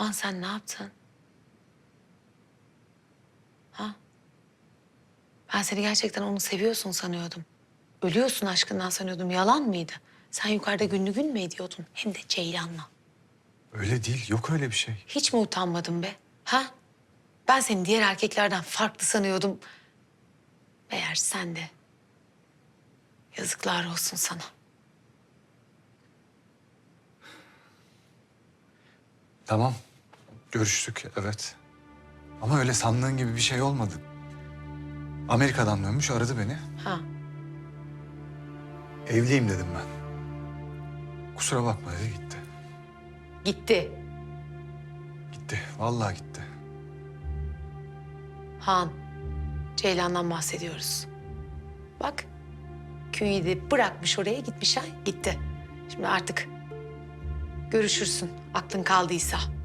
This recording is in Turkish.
Han sen ne yaptın? Ha? Ben seni gerçekten onu seviyorsun sanıyordum. Ölüyorsun aşkından sanıyordum. Yalan mıydı? Sen yukarıda günlü gün mü ediyordun? Hem de Ceylan'la. Öyle değil. Yok öyle bir şey. Hiç mi utanmadın be? Ha? Ben seni diğer erkeklerden farklı sanıyordum. Meğer sen de. Yazıklar olsun sana. Tamam. Görüştük evet. Ama öyle sandığın gibi bir şey olmadı. Amerika'dan dönmüş aradı beni. Ha? Evliyim dedim ben. Kusura bakma dedi gitti. Gitti. Gitti. Vallahi gitti. Han. Ceylan'dan bahsediyoruz. Bak. Köyü de bırakmış oraya gitmiş ha. Gitti. Şimdi artık görüşürsün aklın kaldıysa.